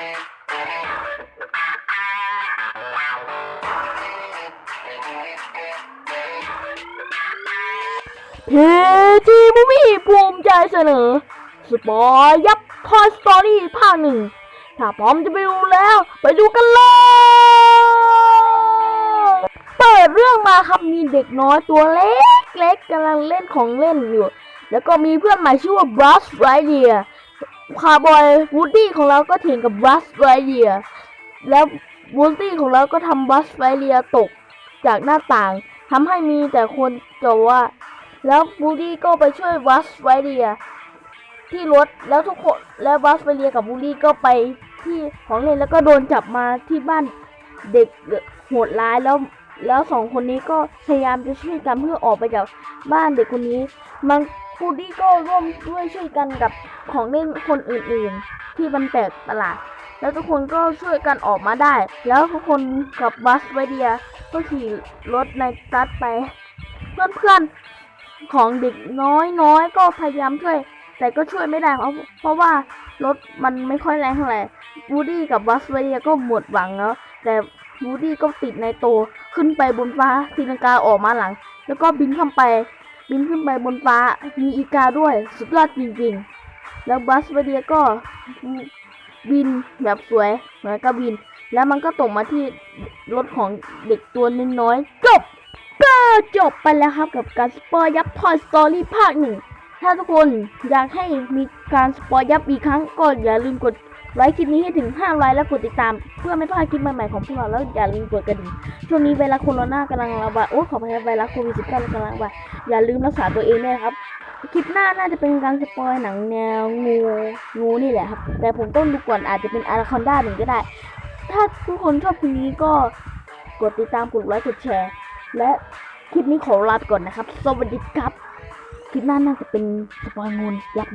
เพจีมูวี่ภูมิใจเสนอ สปอยยับทอยสตอรี่ภาคหนึ่ง ถ้าพร้อมจะไปดูแล้ว ไปดูกันเลย เปิดเรื่องมาครับมีเด็กน้อยตัวเล็กเล็กกำลังเล่นของเล่นอยู่ แล้วก็มีเพื่อนใหม่ชื่อว่าบรัสไรเดีย คาร์บอยวูดดี้ของเราก็เถียงกับบัสไรเดียแล้ววูดดี้ของเราก็ทำบัสไรเดียตกจากหน้าต่างทำให้มีแต่คนจะว่า แล้วบูดี้ก็ไปช่วยบัสไวเดียที่รถแล้วทุกคนแล้วบัสไวเดียกับบูดี้ก็ไปที่ของเล่นแล้วก็โดนจับมาที่บ้านเด็กโหดร้ายแล้วแล้วสองคนนี้ก็พยายามจะช่วยกันเพื่อออกไปจากบ้านเด็กคนนี้ มัน บูดี้ก็ร่วมด้วยช่วยกันกับของเล่นคนอื่นๆ ที่มันแปลกประหลาด แล้วทุกคนก็ช่วยกันออกมาได้ แล้วทุกคนกับบัสไวเดียก็ขี่รถในตัดไป เพื่อนๆของเด็กน้อยๆก็พยายามช่วย แต่ก็ช่วยไม่ได้เพราะเพราะว่ารถมันไม่ค่อยแรงเท่าไหร่วูดี้กับบัสเวเดียก็หมดหวังแล้วแต่วูดี้ก็ติดในโตวขึ้นไปบนฟ้าทีลังกาออกมาหลัง แล้วก็บินขึ้นไป บินขึ้นไปบนฟ้า มีอีกาด้วย สุดยอดจริงๆ แล้วบัสเวเดียก็บินแบบสวยเหมือนกับบิน แล้วมันก็ตกมาที่รถของเด็กตัวน้อยจบก็จบไปแล้วครับกับการสปอยยับ Toy Story ภาคหนึ่งถ้าทุกคนอยากให้มีการสปอยยับอีกครั้งก็อย่าลืมกด ไลค์คลิปนี้ให้ถึง5ไลค์และกดติดตาม เพื่อไม่พลาดคลิปใหม่ๆของพวกเราแล้วอย่าลืมกดกระดิ่งช่วงนี้ไวรัสโคโรนากำลังระบาดโอ้ขออภัยไวรัสโควิด19กำลังระบาดอย่าลืมรักษาตัวเองด้วยครับคลิปหน้าน่าจะเป็นการสปอยหนังแนวงูงูนี่แหละครับ แต่ผมต้องดูก่อนอาจจะเป็นอาราคอนด้าหนึ่งก็ได้ ถ้าทุกคนชอบคลิปนี้ก็กดติดตามกดไลค์กดแชร์ และคลิปนี้ขอลาไปก่อนนะครับ สวัสดีครับ คลิปหน้าน่าจะเป็นสปอยงูยับ